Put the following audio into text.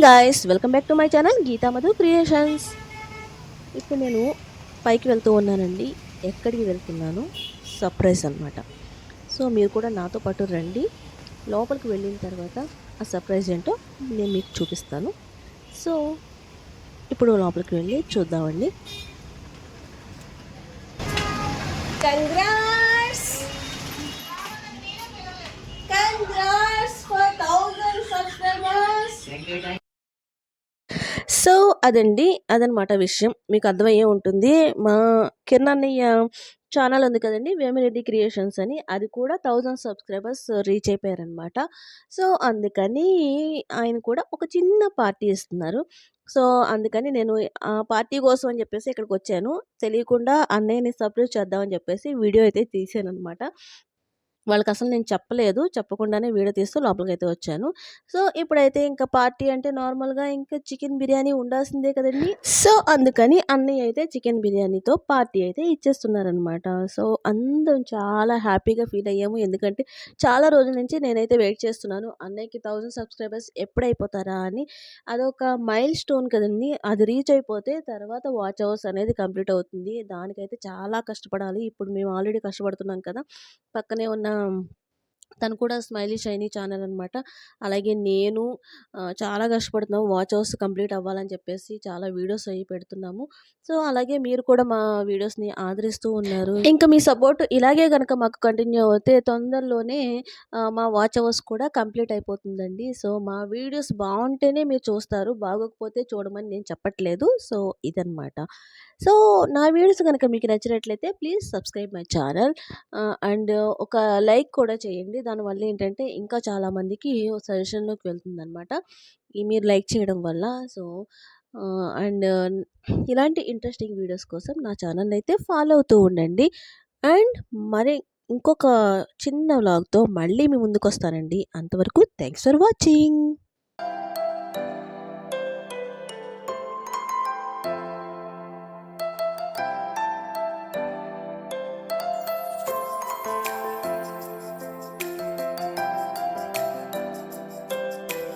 Guys welcome back to my channel Geetha Madhu creations ఇప్పుడు నేను పైకి వెళ్తూ ఉన్నానండి. ఎక్కడికి వెళ్తున్నాను సర్ప్రైజ్ అనమాట సో మీరు కూడా నాతో పాటు రండి. లోపలికి వెళ్ళిన తర్వాత ఆ సర్ప్రైజ్ ఏంటో నేను మీకు చూపిస్తాను. సో ఇప్పుడు లోపలికి వెళ్ళి చూద్దామండి. Congrats congrats for thousand subscribers so అదండి. అదనమాట విషయం. మీకు అర్థమయ్యే ఉంటుంది. మా కిరణన్నయ్య ఛానల్ ఉంది కదండి. వేమిరెడ్డి క్రియేషన్స్ అని. అది కూడా థౌజండ్ సబ్స్క్రైబర్స్ రీచ్ అయిపోయారనమాట. సో అందుకని ఆయన కూడా ఒక చిన్న పార్టీ ఇస్తున్నారు. సో అందుకని నేను ఆ పార్టీ కోసం అని చెప్పేసి ఇక్కడికి వచ్చాను. తెలియకుండా అన్నయ్యని సర్ప్రైజ్ చేద్దామని చెప్పేసి వీడియో అయితే తీసాను అనమాట వాళ్ళకి అసలు నేను చెప్పలేదు. చెప్పకుండానే వీడియో తీస్తూ లోపలికైతే వచ్చాను. సో ఇప్పుడైతే ఇంకా పార్టీ అంటే నార్మల్గా ఇంకా చికెన్ బిర్యానీ ఉండాల్సిందే కదండి. సో అందుకని అన్నయ్య అయితే చికెన్ బిర్యానీతో పార్టీ అయితే ఇచ్చేస్తున్నారనమాట సో అందరం చాలా హ్యాపీగా ఫీల్ అయ్యాము. ఎందుకంటే చాలా రోజుల నుంచి నేనైతే వెయిట్ చేస్తున్నాను. అన్నయ్యకి థౌజండ్ సబ్స్క్రైబర్స్ ఎప్పుడైపోతారా అని. అదొక మైల్ స్టోన్ కదండి. అది రీచ్ అయిపోతే తర్వాత వాచ్ అవర్స్ అనేది కంప్లీట్ అవుతుంది. దానికైతే చాలా కష్టపడాలి. ఇప్పుడు మేము ఆల్రెడీ కష్టపడుతున్నాం కదా. పక్కనే ఉన్న um తను కూడా స్మైలీ షైనీ ఛానల్ అనమాట అలాగే నేను చాలా కష్టపడుతున్నాము. వాచ్ అవర్స్ కంప్లీట్ అవ్వాలని చెప్పేసి చాలా వీడియోస్ అవి పెడుతున్నాము. సో అలాగే మీరు కూడా మా వీడియోస్ని ఆదరిస్తూ ఉన్నారు. ఇంకా మీ సపోర్ట్ ఇలాగే కనుక మాకు కంటిన్యూ అవుతే తొందరలోనే మా వాచ్ అవర్స్ కూడా కంప్లీట్ అయిపోతుందండి. సో మా వీడియోస్ బాగుంటేనే మీరు చూస్తారు. బాగోకపోతే చూడమని నేను చెప్పట్లేదు. సో ఇదనమాట సో నా వీడియోస్ కనుక మీకు నచ్చినట్లయితే please subscribe my channel. And ఒక లైక్ కూడా చేయండి. దానివల్ల ఏంటంటే ఇంకా చాలామందికి సజెషన్లోకి వెళ్తుందనమాట ఈ మీరు లైక్ చేయడం వల్ల. సో అండ్ ఇలాంటి ఇంట్రెస్టింగ్ వీడియోస్ కోసం నా ఛానల్ అయితే ఫాలో అవుతూ ఉండండి. అండ్ మరి ఇంకొక చిన్న వ్లాగ్తో మళ్ళీ మీ ముందుకు వస్తానండి అంతవరకు థ్యాంక్స్ ఫర్ వాచింగ్.